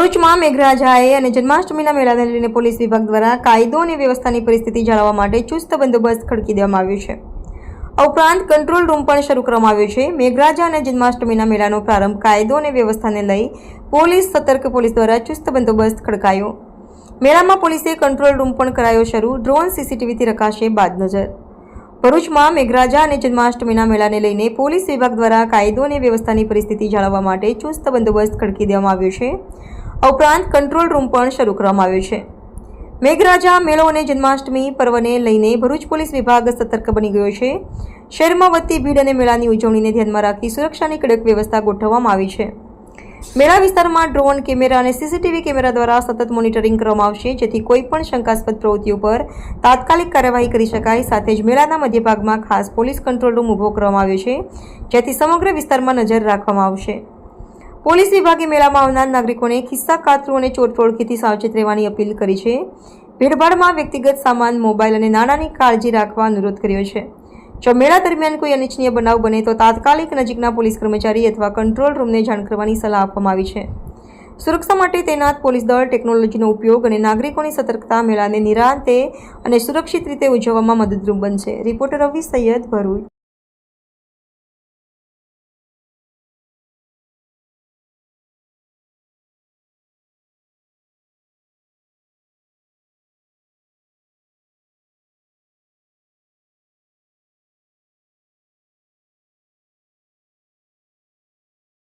ભરૂચમાં મેઘરાજાએ અને જન્માષ્ટમીના મેળાને લઈને પોલીસ વિભાગ દ્વારા કાયદો અને વ્યવસ્થાની પરિસ્થિતિ જાળવવા માટે ચુસ્ત બંદોબસ્ત ખડકી દેવામાં આવ્યો છે. આ ઉપરાંત કંટ્રોલ રૂમ પણ શરૂ કરવામાં આવ્યો છે. મેઘરાજા અને જન્માષ્ટમીના મેળાનો પ્રારંભ કાયદો અને વ્યવસ્થાને લઈ પોલીસ, સતર્ક પોલીસ દ્વારા ચુસ્ત બંદોબસ્ત ખડકાયો. મેળામાં પોલીસે કંટ્રોલ રૂમ પણ કરાયો શરૂ. ડ્રોન સીસીટીવીથી રખાશે બાદ નજર ભરૂચમાં મેઘરાજા અને જન્માષ્ટમીના મેળાને લઈને પોલીસ વિભાગ દ્વારા કાયદો અને વ્યવસ્થાની પરિસ્થિતિ જાળવવા માટે ચુસ્ત બંદોબસ્ત ખડકી દેવામાં આવ્યો છે. ઉપરાંત કંટ્રોલ રૂમ પણ શરૂ કરવામાં આવ્યો છે. મેઘરાજા, મેળો અને જન્માષ્ટમી પર્વને લઈને ભરૂચ પોલીસ વિભાગ સતર્ક બની ગયો છે. શહેરમાં વધતી ભીડ અને મેળાની ઉજવણીને ધ્યાનમાં રાખી સુરક્ષાની કડક વ્યવસ્થા ગોઠવવામાં આવી છે. મેળા વિસ્તારમાં ડ્રોન કેમેરા અને સીસીટીવી કેમેરા દ્વારા સતત મોનિટરિંગ કરવામાં આવશે, જેથી કોઈપણ શંકાસ્પદ પ્રવૃત્તિઓ પર તાત્કાલિક કાર્યવાહી કરી શકાય. સાથે જ મેળાના મધ્યભાગમાં ખાસ પોલીસ કંટ્રોલ રૂમ ઊભો કરવામાં આવ્યો છે, જેથી સમગ્ર વિસ્તારમાં નજર રાખવામાં આવશે. પોલીસ વિભાગે મેળામાં આવનાર નાગરિકોને ખિસ્સા, કાતરું અને ચોર ટોળકીથી સાવચેત રહેવાની અપીલ કરી છે. ભીડભાડમાં વ્યક્તિગત સામાન, મોબાઈલ અને નાણાંની કાળજી રાખવા અનુરોધ કર્યો છે. જો મેળા દરમિયાન કોઈ અનિચ્છનીય બનાવ બને તો તાત્કાલિક નજીકના પોલીસ કર્મચારી અથવા કંટ્રોલ રૂમને જાણ કરવાની સલાહ આપવામાં આવી છે. સુરક્ષા માટે તૈનાત પોલીસ દળ ટેકનોલોજીનો ઉપયોગ અને નાગરિકોની સતર્કતા મેળાને નિરાંતે અને સુરક્ષિત રીતે ઉજવવામાં મદદરૂપ બનશે. રિપોર્ટર રવિ સૈયદ ભરૂચ.